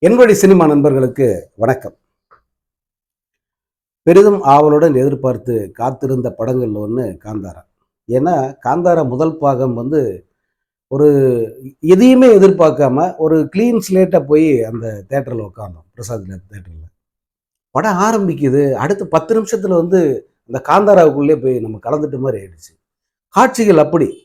என்வழி cinema நண்பர்களுக்கு வணக்கம். பெரிதும் ஆவலுடன் எதிர்பார்த்து காத்திருந்த படங்கள்ல ஒன்று காந்தாரா. ஏன்னா காந்தாரா முதல் பாகம் வந்து ஒரு எதையுமே எதிர்பார்க்காம ஒரு க்ளீன் ஸ்லேட்டை போய் அந்த தேட்டரில் உட்காந்தோம் பிரசாத் தேட்டரில். படம் ஆரம்பிக்குது அடுத்து பத்து நிமிஷத்தில் வந்து அந்த காந்தாராவுக்குள்ளே போய் நம்ம கலந்துட்ட மாதிரி ஆயிடுச்சு. காட்சிகள் அப்படி.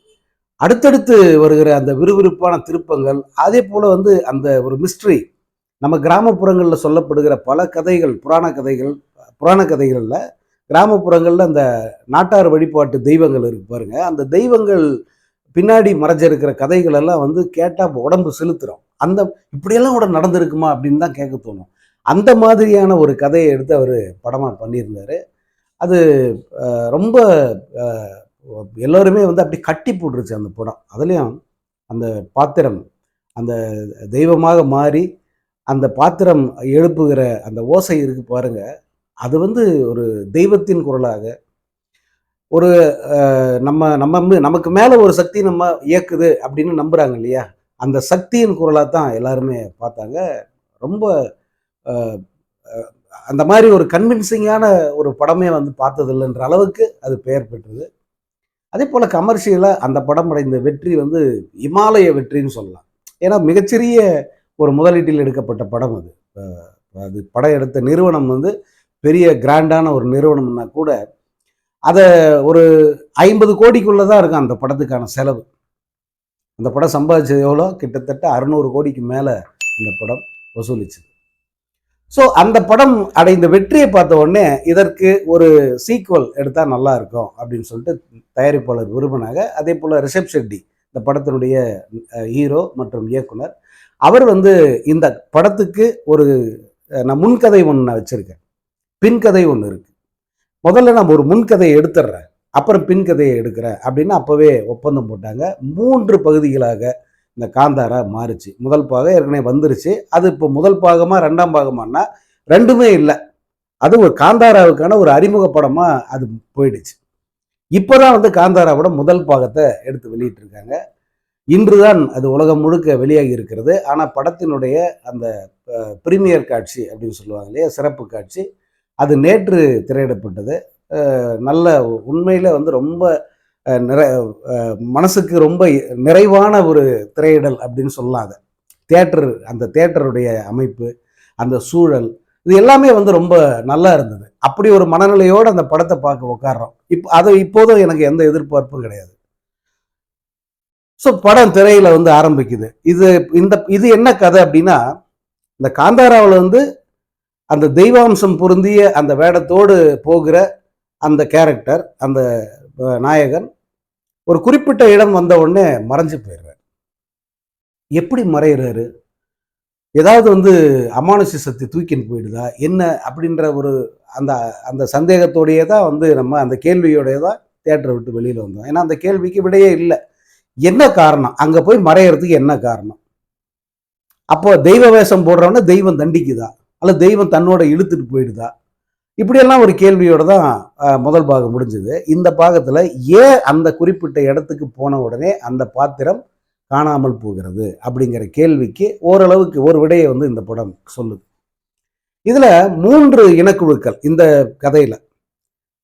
அடுத்தடுத்து வருகிற அந்த விறுவிறுப்பான திருப்பங்கள் அதே போல் வந்து அந்த ஒரு மிஸ்ட்ரி நம்ம கிராமப்புறங்களில் சொல்லப்படுகிற பல கதைகள் புராண கதைகள் புராண கதைகளில் கிராமப்புறங்களில் அந்த நாட்டார் வழிபாட்டு தெய்வங்கள் இருக்கு பாருங்க. அந்த தெய்வங்கள் பின்னாடி மறைஞ்சிருக்கிற கதைகள் எல்லாம் வந்து கேட்டால் உடம்பு செலுத்துறோம். அந்த இப்படியெல்லாம் கூட நடந்திருக்குமா அப்படின்னு தான் கேட்க தோணும். அந்த மாதிரியான ஒரு கதையை எடுத்து அவர் படமாக பண்ணியிருந்தாரு. அது ரொம்ப எல்லோருமே வந்து அப்படி கட்டி போட்டுருச்சு அந்த படம். அதுலேயும் அந்த பாத்திரம் அந்த தெய்வமாக மாறி அந்த பாத்திரம் எழுப்புகிற அந்த ஓசை இருக்கு பாருங்க. அது வந்து ஒரு தெய்வத்தின் குரலாக. ஒரு நம்ம நம்ம நமக்கு மேலே ஒரு சக்தி நம்ம இயக்குது அப்படின்னு நம்புகிறாங்க இல்லையா? அந்த சக்தியின் குரலாக தான் எல்லாருமே பார்த்தாங்க. ரொம்ப அந்த மாதிரி ஒரு கன்வின்சிங்கான ஒரு படமே வந்து பார்த்ததில்லைன்ற அளவுக்கு அது பெயர் பெற்றது. அதே போல் கமர்ஷியலாக அந்த படம் அடைந்த வெற்றி வந்து இமாலய வெற்றின்னு சொல்லலாம். ஏன்னா மிகச்சிறிய ஒரு முதலீட்டில் எடுக்கப்பட்ட படம் அது. அது படம் எடுத்த நிறுவனம் வந்து பெரிய கிராண்டான ஒரு நிறுவனம்னா கூட அதை ஒரு ஐம்பது கோடிக்குள்ளே தான் இருக்கும் அந்த படத்துக்கான செலவு. அந்த படம் சம்பாதிச்சது எவ்வளோ? கிட்டத்தட்ட அறுநூறு கோடிக்கு மேலே அந்த படம் வசூலிச்சு ஸோ அந்த படம் அடைந்த வெற்றியை பார்த்த உடனே இதற்கு ஒரு சீக்வல் எடுத்தால் நல்லா இருக்கும் அப்படின்னு சொல்லிட்டு தயாரிப்பாளர் விரும்பினாங்க. அதே போல் ரிஷப் ஷெட்டி இந்த படத்தினுடைய ஹீரோ மற்றும் இயக்குனர் அவர் வந்து இந்த படத்துக்கு ஒரு நான் முன்கதை ஒன்று நான் வச்சுருக்கேன். பின்கதை ஒன்று இருக்குது முதல்ல நம்ம ஒரு முன்கதையை எடுத்துடுறேன் அப்புறம் பின்கதையை எடுக்கிறேன் அப்படின்னு அப்போவே ஒப்பந்தம் போட்டாங்க. மூன்று பகுதிகளாக இந்த காந்தாரா மாறுச்சு. முதல் பாகம் ஏற்கனவே வந்துருச்சு. அது இப்போ முதல் பாகமாக ரெண்டாம் பாகமானா ரெண்டுமே இல்லை. அது ஒரு காந்தாராவுக்கான ஒரு அறிமுக படமாக அது போயிடுச்சு. இப்போதான் வந்து காந்தாராவோட முதல் பாகத்தை எடுத்து வெளியிட்டிருக்காங்க. இன்றுதான் அது உலகம் முழுக்க வெளியாகி இருக்கிறது. ஆனால் படத்தினுடைய அந்த பிரீமியர் காட்சி அப்படின்னு சொல்லுவாங்க இல்லையா சிறப்பு காட்சி அது நேற்று திரையிடப்பட்டது. நல்ல உண்மையில் வந்து ரொம்ப நிறை மனசுக்கு ரொம்ப நிறைவான ஒரு திரையிடல் அப்படின்னு சொல்லலாம் அதை. தேட்டர் அந்த தேட்டருடைய அமைப்பு அந்த சூழல் இது எல்லாமே வந்து ரொம்ப நல்லா இருந்தது. அப்படி ஒரு மனநிலையோடு அந்த படத்தை பார்க்க உட்காடுறோம் இப்போ அதை இப்போதும் எனக்கு எந்த எதிர்பார்ப்பும் கிடையாது. ஸோ படம் திரையில வந்து ஆரம்பிக்குது. இது இந்த இது என்ன கதை அப்படின்னா இந்த காந்தாராவில் வந்து அந்த தெய்வாம்சம் பொருந்திய அந்த வேடத்தோடு போகிற அந்த கேரக்டர் அந்த நாயகன் ஒரு குறிப்பிட்ட இடம் வந்த உடனே மறைஞ்சு போயிடுறார். எப்படி மறையிறாரு? ஏதாவது வந்து அமானுஷ சக்தி தூக்கின்னு போயிடுதா? என்ன அப்படின்ற ஒரு அந்த அந்த சந்தேகத்தோடையே தான் வந்து நம்ம அந்த கேள்வியோடைய தான் தேட்டரை விட்டு வெளியில் வந்தோம். ஏன்னா அந்த கேள்விக்கு விடையே இல்லை. என்ன காரணம்? அங்கே போய் மறையறதுக்கு என்ன காரணம்? அப்போ தெய்வ வேஷம் போடுறவன தெய்வம் தண்டிக்குதா? அல்ல தெய்வம் தன்னோட இழுத்துட்டு போயிடுதா? இப்படியெல்லாம் ஒரு கேள்வியோட தான் முதல் பாகம் முடிஞ்சது. இந்த பாகத்தில் ஏன் அந்த குறிப்பிட்ட இடத்துக்கு போன உடனே அந்த பாத்திரம் காணாமல் போகிறது? அப்படிங்கிற கேள்விக்கு ஓரளவுக்கு ஒரு விடையை வந்து இந்த படம் சொல்லுது. இதுல மூன்று இனக்குழுக்கள் இந்த கதையில.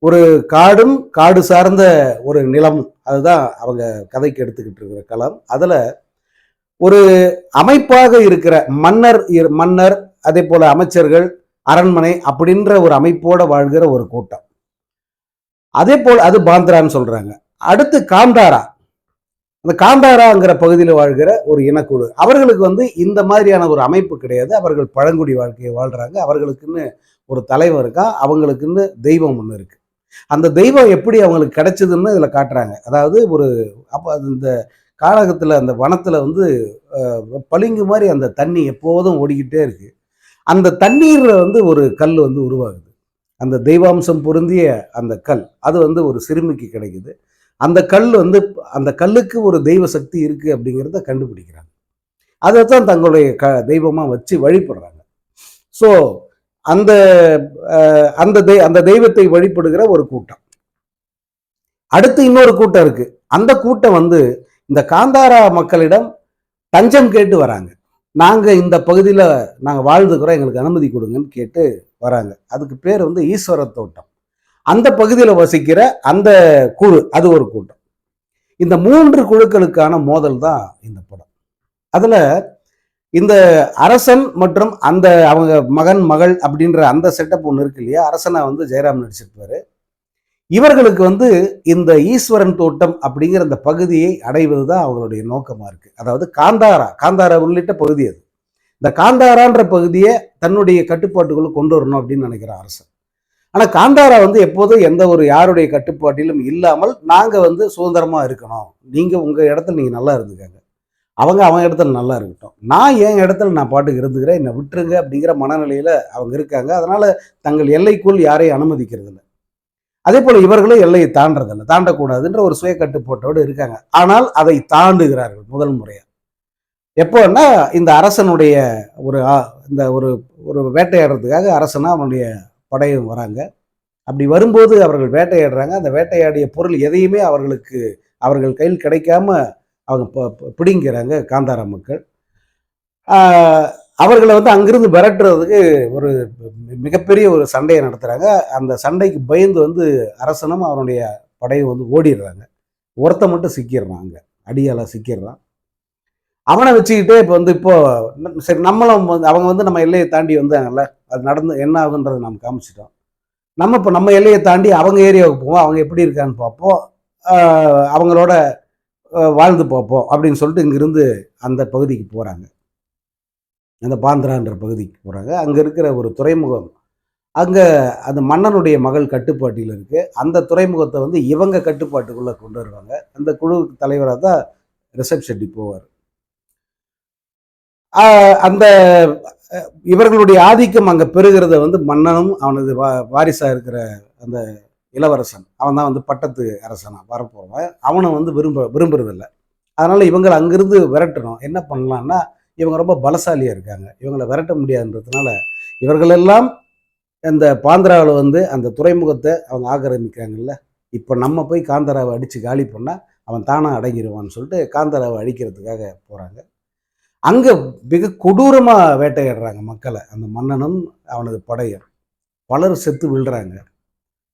ஒரு காடும் காடு சார்ந்த ஒரு நிலமும். அதுதான் அவங்க கதைக்கு எடுத்துக்கிட்டு இருக்கிற களம் அதில் ஒரு அமைப்பாக இருக்கிற மன்னர் இரு- மன்னர் அதே போல் அமைச்சர்கள் அரண்மனை அப்படின்ற ஒரு அமைப்போட வாழ்கிற ஒரு கூட்டம். அதே போல் அது பாந்திரான்னு சொல்கிறாங்க அடுத்து காந்தாரா. அந்த காந்தாராங்கிற பகுதியில் வாழ்கிற ஒரு இனக்குழு. அவர்களுக்கு வந்து இந்த மாதிரியான ஒரு அமைப்பு கிடையாது. அவர்கள் பழங்குடி வாழ்க்கையை வாழ்கிறாங்க அவர்களுக்குன்னு ஒரு தலைவர் இருக்கா? அவங்களுக்குன்னு தெய்வம் ஒன்று இருக்குது அந்த தெய்வம் எப்படி அவங்களுக்கு கிடைச்சதுன்னு இதில் காட்டுறாங்க. அதாவது ஒரு அப்போ இந்த காலகத்தில் அந்த வனத்தில் வந்து பளிங்கு மாதிரி அந்த தண்ணி எப்போதும் ஓடிக்கிட்டே இருக்கு. அந்த தண்ணீரில் வந்து ஒரு கல் வந்து உருவாகுது. அந்த தெய்வாம்சம் பொருந்திய அந்த கல் அது வந்து ஒரு சிறுமிக்கு கிடைக்குது. அந்த கல் வந்து அந்த கல்லுக்கு ஒரு தெய்வ சக்தி இருக்குது அப்படிங்கிறத கண்டுபிடிக்கிறாங்க. அதை தான் தங்களுடைய க தெய்வமாக வச்சு வழிபடுறாங்க. ஸோ அந்த அந்த தெய் அந்த தெய்வத்தை வழிபடுகிற ஒரு கூட்டம். அடுத்து இன்னொரு கூட்டம் இருக்கு. அந்த கூட்டம் வந்து இந்த காந்தாரா மக்களிடம் தஞ்சம் கேட்டு வராங்க. நாங்கள் இந்த பகுதியில் நாங்கள் வாழ்ந்துக்கிறோம் எங்களுக்கு அனுமதி கொடுங்கன்னு கேட்டு வராங்க. அதுக்கு பேர் வந்து ஈஸ்வர தோட்டம் அந்த பகுதியில் வசிக்கிற அந்த குழு அது ஒரு கூட்டம். இந்த மூன்று குழுக்களுக்கான மோதல் தான் இந்த படம். அதில் இந்த அரசன் மற்றும் அந்த அவங்க மகன் மகள் அப்படின்ற அந்த செட்டப் ஒன்று இருக்கு இல்லையா? அரசனை வந்து ஜெயராம் நடிச்சிருப்பாரு. இவர்களுக்கு வந்து இந்த ஈஸ்வரன் தோட்டம் அப்படிங்கிற அந்த பகுதியை அடைவது தான் அவங்களுடைய நோக்கமாக இருக்குது அதாவது காந்தாரா காந்தாரா உள்ளிட்ட பகுதி அது. இந்த காந்தாரான்ற பகுதியை தன்னுடைய கட்டுப்பாட்டுக்குள்ள கொண்டு வரணும் அப்படின்னு நினைக்கிற அரசன். ஆனால் காந்தாரா வந்து எப்போதும் எந்த ஒரு யாருடைய கட்டுப்பாட்டிலும் இல்லாமல் நாங்கள் வந்து சுதந்திரமாக இருக்கணும். நீங்கள் உங்கள் இடத்துல நீங்கள் நல்லா இருந்துக்காங்க. அவங்க அவங்க இடத்துல நல்லா இருக்கட்டும். நான் என் இடத்துல நான் பாட்டுக்கு இருந்துக்கிறேன். என்னை விட்டுருங்க அப்படிங்கிற மனநிலையில் அவங்க இருக்காங்க. அதனால் தங்கள் எல்லைக்குள் யாரையும் அனுமதிக்கிறது இல்லை. அதே போல் இவர்களும் எல்லையை தாண்டதில்லை தாண்டக்கூடாதுன்ற ஒரு சுய கட்டுப்பாட்டோடு இருக்காங்க. ஆனால் அதை தாண்டுகிறார்கள் முதல் முறையாக எப்போன்னா இந்த அரசனுடைய ஒரு இந்த ஒரு ஒரு வேட்டையாடுறதுக்காக அரசனாக அவனுடைய படையும் வராங்க. அப்படி வரும்போது அவர்கள் வேட்டையாடுறாங்க. அந்த வேட்டையாடிய பொருள் எதையுமே அவர்களுக்கு அவர்கள் கையில் கிடைக்காம அவங்க ப- பிடிங்கிறாங்க காந்தாரா மக்கள். அவர்களை வந்து அங்கிருந்து விரட்டுறதுக்கு ஒரு மிகப்பெரிய ஒரு சண்டையை நடத்துகிறாங்க அந்த சண்டைக்கு பயந்து வந்து அரசனும் அவனுடைய படையும் வந்து ஓடிடுறாங்க. ஒருத்த மட்டும் சிக்கிடுறான் அங்கே. அடியால் சிக்கிடுறான். அவனை வச்சுக்கிட்டே இப்போ வந்து இப்போ சரி நம்மளும் வந்து அவங்க வந்து நம்ம எல்லையை தாண்டி வந்தாங்கல்ல. அது நடந்து என்ன ஆகுன்றதை நம்ம காமிச்சிட்டோம். நம்ம இப்போ நம்ம எல்லையை தாண்டி அவங்க ஏரியாவுக்கு போவோம். அவங்க எப்படி இருக்கான்னு பார்ப்போம். அவங்களோட வாழ்ந்து பார்ப்போம் அப்படின்னு சொல்லிட்டு இங்கிருந்து அந்த பகுதிக்கு போகிறாங்க அந்த பாந்திரான்ற பகுதிக்கு போகிறாங்க அங்கே இருக்கிற ஒரு துறைமுகம் அங்கே அந்த மன்னனுடைய மகள் கட்டுப்பாட்டில் இருக்குது அந்த துறைமுகத்தை வந்து இவங்க கட்டுப்பாட்டுக்குள்ளே கொண்டு வருவாங்க. அந்த குழு தலைவராக தான் ரிஷப் ஷெட்டி போவார். அந்த இவர்களுடைய ஆதிக்கம் அங்கே பெறுகிறத வந்து மன்னனும் அவனது வா வாரிசாக இருக்கிற அந்த இளவரசன். அவன் தான் வந்து பட்டத்து அரசனா வரப்போவன் அவனை வந்து விரும்ப விரும்புறதில்ல. அதனால் இவங்களை அங்கிருந்து விரட்டணும். என்ன பண்ணலாம்னா இவங்க ரொம்ப பலசாலியாக இருக்காங்க. இவங்களை விரட்ட முடியாதுன்றதுனால இவர்களெல்லாம் இந்த பாந்திராவில் வந்து அந்த துறைமுகத்தை அவங்க ஆக்கிரமிக்கிறாங்கல்ல இப்போ நம்ம போய் காந்தராவை அடித்து காலி பண்ணால் அவன் தானாக அடங்கிடுவான்னு சொல்லிட்டு காந்தராவை அழிக்கிறதுக்காக போகிறாங்க அங்கே மிக கொடூரமாக வேட்டையாடுறாங்க மக்களை. அந்த மன்னனும் அவனது படையும் பலர் செத்து விழுறாங்க.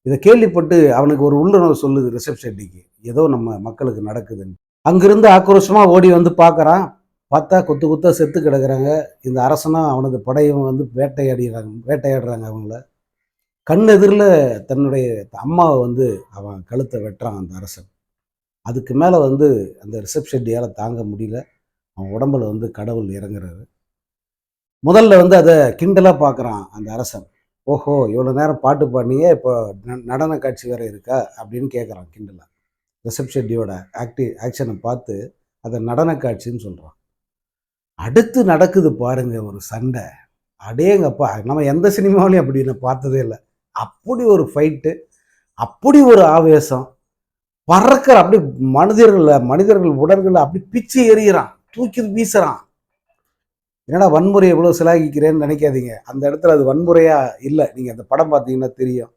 இதை கேள்விப்பட்டு அவனுக்கு ஒரு உள்ளுணர்வு சொல்லுது ரிஷப் ஷெட்டிக்கு ஏதோ நம்ம மக்களுக்கு நடக்குதுன்னு. அங்கிருந்து ஆக்ரோஷமாக ஓடி வந்து பார்க்குறான். பார்த்தா கொத்து குத்தா செத்து கிடக்குறாங்க. இந்த அரசனும் அவனது படையும் வந்து வேட்டையாடிறாங்க வேட்டையாடுறாங்க அவங்கள. கண் எதிரில் தன்னுடைய அம்மாவை வந்து அவன் கழுத்தை வெட்டுறான் அந்த அரசன். அதுக்கு மேலே வந்து அந்த ரிஷப் ஷெட்டியால் தாங்க முடியல. அவன் உடம்புல வந்து கடவுள் இறங்குறாரு. முதல்ல வந்து அதை கிண்டலாக பார்க்குறான் அந்த அரசன். ஓஹோ இவ்வளோ நேரம் பாட்டு பாடினீங்க இப்போ ந- நடன காட்சி வேறு இருக்கா? அப்படின்னு கேட்குறான் கிண்டலாக ரிஷப் ஆக்டி ஆக்ஷனை பார்த்து அதை நடன காட்சின்னு சொல்கிறான் அடுத்து நடக்குது பாருங்க ஒரு சண்டை. அடேங்கப்பா நம்ம எந்த சினிமாவிலையும் அப்படி நான் பார்த்ததே இல்லை. அப்படி ஒரு ஃபைட்டு அப்படி ஒரு ஆவேசம். பறக்கிற அப்படி மனிதர்களை மனிதர்கள் உடல்களை அப்படி பிச்சு எறிகிறான் தூக்கி வீசுகிறான் என்னடா வன்முறை எவ்வளோ சிலாகிக்கிறேன்னு நினைக்காதீங்க. அந்த இடத்துல அது வன்முறையாக இல்லை. நீங்கள் அந்த படம் பார்த்தீங்கன்னா தெரியும்.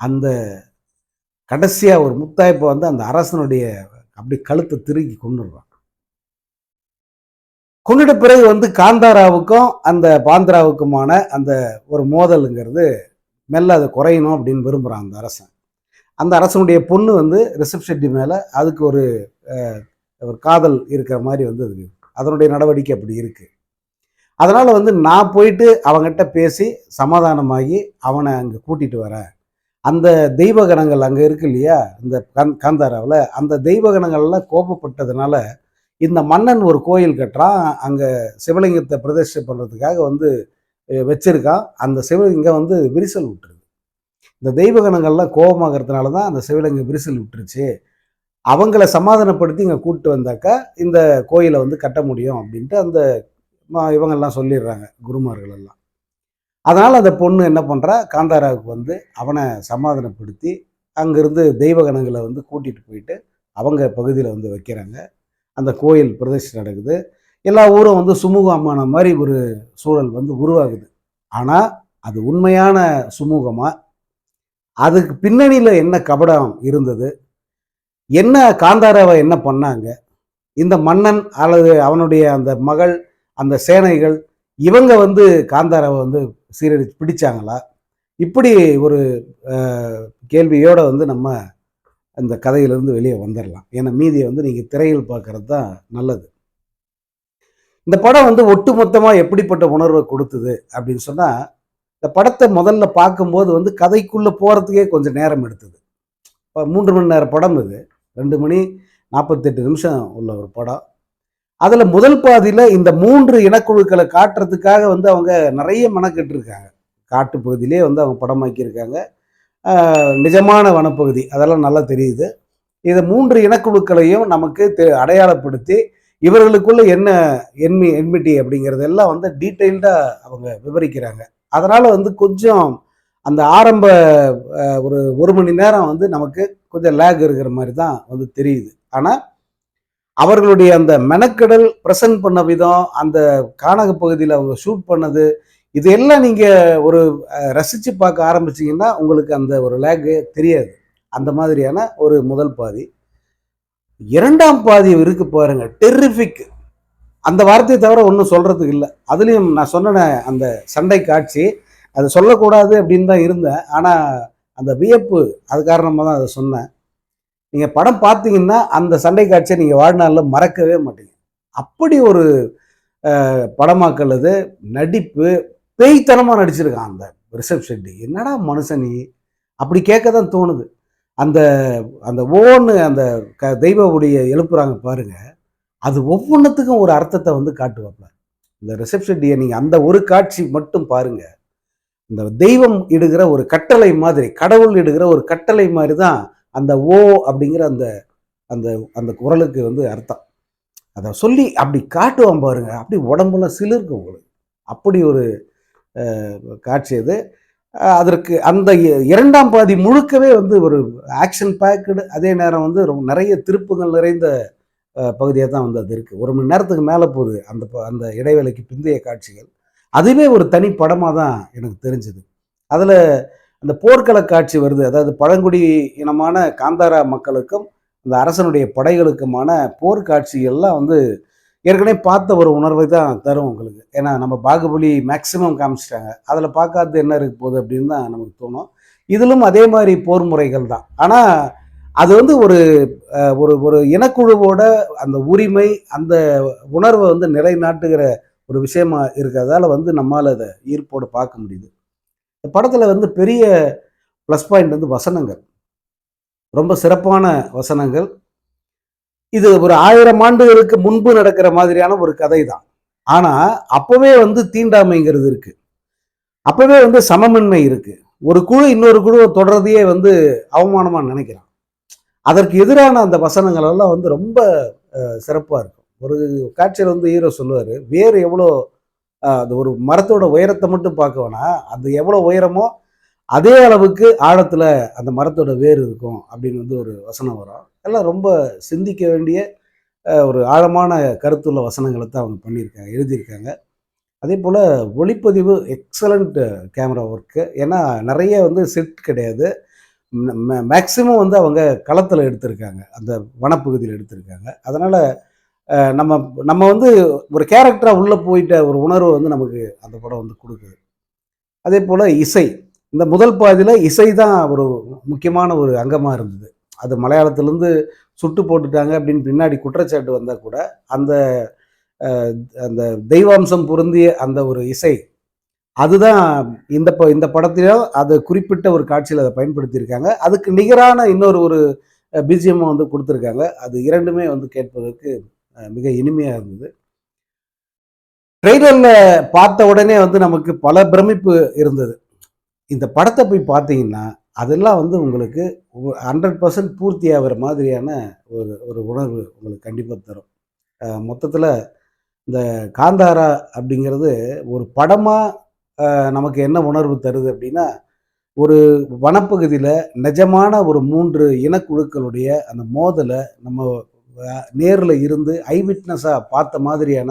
அந்த கடைசியாக ஒரு முத்தாய்ப்பை வந்து அந்த அரசனுடைய அப்படி கழுத்தை திருக்கி கொண்டுடுறான் கொண்டுட்ட பிறகு வந்து காந்தாராவுக்கும் அந்த பாந்திராவுக்குமான அந்த ஒரு மோதலுங்கிறது மெல்ல அது குறையணும் அப்படின்னு விரும்புகிறான் அந்த அரசன். அந்த அரசனுடைய பொண்ணு வந்து ரிஷப் ஷெட்டி மேலே அதுக்கு ஒரு ஒரு காதல் இருக்கிற மாதிரி வந்து அது அதனுடைய நடவடிக்கை அப்படி இருக்குது அதனால் வந்து நான் போயிட்டு அவங்ககிட்ட பேசி சமாதானமாகி அவனை அங்கே கூட்டிகிட்டு வரேன். அந்த தெய்வ கணங்கள் அங்கே இருக்கு இல்லையா? இந்த கந் காந்தாராவில் அந்த தெய்வ கணங்கள்லாம் கோபப்பட்டதுனால இந்த மன்னன் ஒரு கோயில் கட்டுறான். அங்கே சிவலிங்கத்தை பிரதிஷ்டை பண்ணுறதுக்காக வந்து வச்சிருக்கான். அந்த சிவலிங்கம் வந்து விரிசல் விட்டுருது. இந்த தெய்வ கணங்கள்லாம் கோபமாகறதுனால தான் அந்த சிவலிங்கம் விரிசல் விட்டுருச்சு. அவங்கள சமாதானப்படுத்தி இங்கே கூப்பிட்டு வந்தாக்கா இந்த கோயிலை வந்து கட்ட முடியும் அப்படின்ட்டு அந்த இவங்கெல்லாம் சொல்லிடுறாங்க குருமார்கள் எல்லாம் அதனால் அந்த பொண்ணு என்ன பண்ணுறா காந்தாராவுக்கு வந்து அவனை சமாதானப்படுத்தி அங்கேருந்து தெய்வ கணங்களை வந்து கூட்டிகிட்டு போயிட்டு அவங்க பகுதியில் வந்து வைக்கிறாங்க. அந்த கோயில் பிரதிஷ்டை நடக்குது. எல்லா ஊரும் வந்து சுமூகமான மாதிரி ஒரு சூழல் வந்து உருவாகுது. ஆனால் அது உண்மையான சுமூகமாக அதுக்கு பின்னணியில் என்ன கபடம் இருந்தது? என்ன காந்தாராவை என்ன பண்ணாங்க? இந்த மன்னன் அல்லது அவனுடைய அந்த மகள் அந்த சேனைகள் இவங்க வந்து காந்தாராவை வந்து சீரடி பிடிச்சாங்களா? இப்படி ஒரு கேள்வியோடு கேள்வியோட வந்து நம்ம அந்த கதையிலிருந்து வெளியே வந்துடலாம் ஏன்னா மீதியை வந்து நீங்கள் திரையில் பார்க்கறது தான் நல்லது. இந்த படம் வந்து ஒட்டுமொத்தமாக எப்படிப்பட்ட உணர்வை கொடுத்தது அப்படின்னு சொன்னால் இந்த படத்தை முதல்ல பார்க்கும்போது வந்து கதைக்குள்ளே போகிறதுக்கே கொஞ்சம் நேரம் எடுத்தது. இப்போ மூன்று மணி நேரம் படம் இது. ரெண்டு மணி நாற்பத்தெட்டு நிமிஷம் உள்ள ஒரு படம். அதில் முதல் பாதியில் இந்த மூன்று இனக்குழுக்களை காட்டுறதுக்காக வந்து அவங்க நிறைய மெனக்கெட்டிருக்காங்க. காட்டு பகுதியிலே வந்து அவங்க படமாக்கியிருக்காங்க. நிஜமான வனப்பகுதி அதெல்லாம் நல்லா தெரியுது. இது மூன்று இனக்குழுக்களையும் நமக்கு தெ- அடையாளப்படுத்தி இவர்களுக்குள்ள என்ன என்மி என்மிட்டி அப்படிங்கிறதெல்லாம் வந்து டீட்டெயில்டாக அவங்க விவரிக்கிறாங்க. அதனால் வந்து கொஞ்சம் அந்த ஆரம்ப ஒரு ஒரு மணி நேரம் வந்து நமக்கு கொஞ்சம் லேக் இருக்கிற மாதிரி தான் வந்து தெரியுது. ஆனால் அவர்களுடைய அந்த மெனக்கெடல் ப்ரெசன்ட் பண்ண விதம் அந்த கானக பகுதியில் அவங்க ஷூட் பண்ணது இதெல்லாம் நீங்கள் ஒரு ரசித்து பார்க்க ஆரம்பிச்சீங்கன்னா உங்களுக்கு அந்த ஒரு லேக்கு தெரியாது. அந்த மாதிரியான ஒரு முதல் பாதி. இரண்டாம் பாதி இருக்கு பாருங்க டெரிஃபிக் அந்த வார்த்தையை தவிர ஒன்றும் சொல்கிறதுக்கு இல்லை. அதுலேயும் நான் சொன்ன அந்த சண்டை காட்சி அது சொல்லக்கூடாது அப்படின்னு தான் இருந்தேன். ஆனால் அந்த வியப்பு அது காரணமாக தான் அதை சொன்னேன். நீங்கள் படம் பார்த்தீங்கன்னா அந்த சண்டை காட்சியை நீங்கள் வாழ்நாளில் மறக்கவே மாட்டீங்க. அப்படி ஒரு அஹ், படமாக்கல் அது நடிப்பு பேய்த்தனமாக நடிச்சிருக்கான் அந்த ரிஷப் ஷெட்டி. என்னடா மனுஷன் அப்படி கேட்க தான் தோணுது. அந்த அந்த ஓன்னு அந்த க தெய்வவுடைய எழுப்புறாங்க பாருங்க. அது ஒவ்வொன்றுத்துக்கும் ஒரு அர்த்தத்தை வந்து காட்டுவாப்ல. இந்த ரிஷப் ஷெட்டியை நீங்கள் அந்த ஒரு காட்சி மட்டும் பாருங்க. இந்த தெய்வம் இடுகிற ஒரு கட்டளை மாதிரி கடவுள் இடுகிற ஒரு கட்டளை மாதிரி தான் அந்த ஓ அப்படிங்கிற அந்த அந்த அந்த குரலுக்கு வந்து அர்த்தம். அதை சொல்லி அப்படி காட்டுவான் பாருங்க. அப்படி உடம்புலாம் சிலிருக்கும் உங்களுக்கு. அப்படி ஒரு காட்சி அது. அதற்கு அந்த இ- இரண்டாம் பாதி முழுக்கவே வந்து ஒரு ஆக்ஷன் பேக்கடு அதே நேரம் வந்து ரொம்ப நிறைய திருப்புகள் நிறைந்த பகுதியாக தான் வந்து அது இருக்குது ஒரு மணி நேரத்துக்கு மேலே போகுது அந்த ப- அந்த இடைவேளைக்கு பிந்தைய காட்சிகள். அதுவே ஒரு தனி படமாக தான் எனக்கு தெரிஞ்சுது. அதில் அந்த போர்க்கள காட்சி வருது. அதாவது பழங்குடி இனமான காந்தாரா மக்களுக்கும் இந்த அரசனுடைய படைகளுக்குமான போர் எல்லாம் வந்து ஏற்கனவே பார்த்த ஒரு உணர்வை தான் தரும் உங்களுக்கு. ஏன்னா நம்ம பாகுபலி மேக்சிமம் காமிச்சிட்டாங்க. அதில் பார்க்காது என்ன இருக்க போகுது அப்படின்னு தான் நமக்கு தோணும். இதிலும் அதே மாதிரி போர் முறைகள் தான். ஆனால் அது வந்து ஒரு ஒரு ஒரு இனக்குழுவோட அந்த உரிமை அந்த உணர்வை வந்து நிலைநாட்டுகிற ஒரு விஷயமா இருக்கிறதால வந்து நம்மால் அதை ஈர்ப்போடு பார்க்க முடியுது. இந்த படத்தில் வந்து பெரிய ப்ளஸ் பாயிண்ட் வந்து வசனங்கள். ரொம்ப சிறப்பான வசனங்கள். இது ஒரு ஆயிரம் ஆண்டுகளுக்கு முன்பு நடக்கிற மாதிரியான ஒரு கதை தான் ஆனால் அப்போவே வந்து தீண்டாமைங்கிறது இருக்குது அப்போவே வந்து சமமின்மை இருக்குது ஒரு குழு இன்னொரு குழுவை தொடர்றதையே வந்து அவமானமாக நினைக்கிறான். அதற்கு எதிரான அந்த வசனங்கள் எல்லாம் வந்து ரொம்ப சிறப்பாக இருக்கும். ஒரு காட்சியில் வந்து ஹீரோ சொல்லுவார் வேறு எவ்வளோ அது ஒரு மரத்தோட உயரத்தை மட்டும் பார்க்க வேணாம் அது எவ்வளோ உயரமோ அதே அளவுக்கு ஆழத்தில் அந்த மரத்தோட வேர் இருக்கும் அப்படின்னு வந்து ஒரு வசனம் வரும். எல்லாம் ரொம்ப சிந்திக்க வேண்டிய ஒரு ஆழமான கருத்துள்ள வசனங்களை தான் அவங்க பண்ணியிருக்காங்க எழுதியிருக்காங்க. அதே போல் ஒளிப்பதிவு எக்ஸலண்ட் கேமரா ஒர்க்கு ஏன்னா நிறைய வந்து செட் கிடையாது. மேக்சிமம் வந்து அவங்க களத்தில் எடுத்திருக்காங்க அந்த வனப்பகுதியில் எடுத்திருக்காங்க. அதனால் நம்ம நம்ம வந்து ஒரு கேரக்டராக உள்ளே போயிட்ட ஒரு உணர்வை வந்து நமக்கு அந்த படம் வந்து கொடுக்குது. அதே போல் இசை. இந்த முதல் பாதியில் இசை தான் ஒரு முக்கியமான ஒரு அங்கமாக இருந்தது. அது மலையாளத்திலேருந்து சுட்டு போட்டுட்டாங்க அப்படின்னு பின்னாடி குற்றச்சாட்டு வந்தால் கூட அந்த அந்த தெய்வாம்சம் பொருந்திய அந்த ஒரு இசை அதுதான் இந்த ப இந்த படத்திலும் அது குறிப்பிட்ட ஒரு காட்சியில் அதை பயன்படுத்தியிருக்காங்க. அதுக்கு நிகரான இன்னொரு ஒரு பிஜிஎம் வந்து கொடுத்துருக்காங்க. அது இரண்டுமே வந்து கேட்பதற்கு மிக இனிமையாக இருந்தது. ட்ரெய்லரில் பார்த்த உடனே வந்து நமக்கு பல பிரமிப்பு இருந்தது. இந்த படத்தை போய் பார்த்தீங்கன்னா அதெல்லாம் வந்து உங்களுக்கு ஹண்ட்ரட் பர்சன்ட் பூர்த்தி ஆகிற மாதிரியான ஒரு ஒரு உணர்வு உங்களுக்கு கண்டிப்பாக தரும். மொத்தத்தில் இந்த காந்தாரா அப்படிங்கிறது ஒரு படமாக நமக்கு என்ன உணர்வு தருது அப்படின்னா ஒரு வனப்பகுதியில் நிஜமான ஒரு மூன்று இனக்குழுக்களுடைய அந்த மோதலை நம்ம நேரில் இருந்து ஐவிட்னஸாக பார்த்த மாதிரியான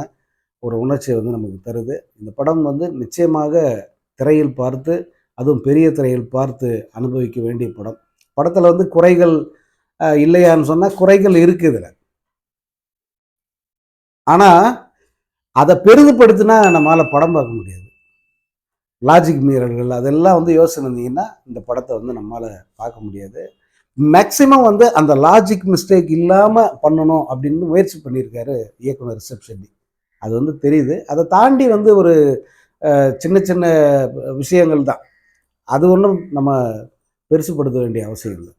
ஒரு உணர்ச்சியை வந்து நமக்கு தருது. இந்த படம் வந்து நிச்சயமாக திரையில் பார்த்து அதுவும் பெரிய திரையில் பார்த்து அனுபவிக்க வேண்டிய படம். படத்தில் வந்து குறைகள் இல்லையான்னு சொன்னால் குறைகள் இருக்குது இதில். ஆனால் அதை பெரிதுபடுத்தினா நம்மளால் படம் பார்க்க முடியாது. லாஜிக் மீறல்கள் அதெல்லாம் வந்து யோசனை இருந்தீங்கன்னா இந்த படத்தை வந்து நம்மளால் பார்க்க முடியாது. மேக்சிமம் வந்து அந்த லாஜிக் மிஸ்டேக் இல்லாமல் பண்ணணும் அப்படின்னு முயற்சி பண்ணியிருக்காரு இயக்குனர் ரிஷப் அது வந்து தெரியுது. அதை தாண்டி வந்து ஒரு சின்ன சின்ன விஷயங்கள் தான். அது ஒன்றும் நம்ம பெருசுப்படுத்த வேண்டிய அவசியம் இல்லை.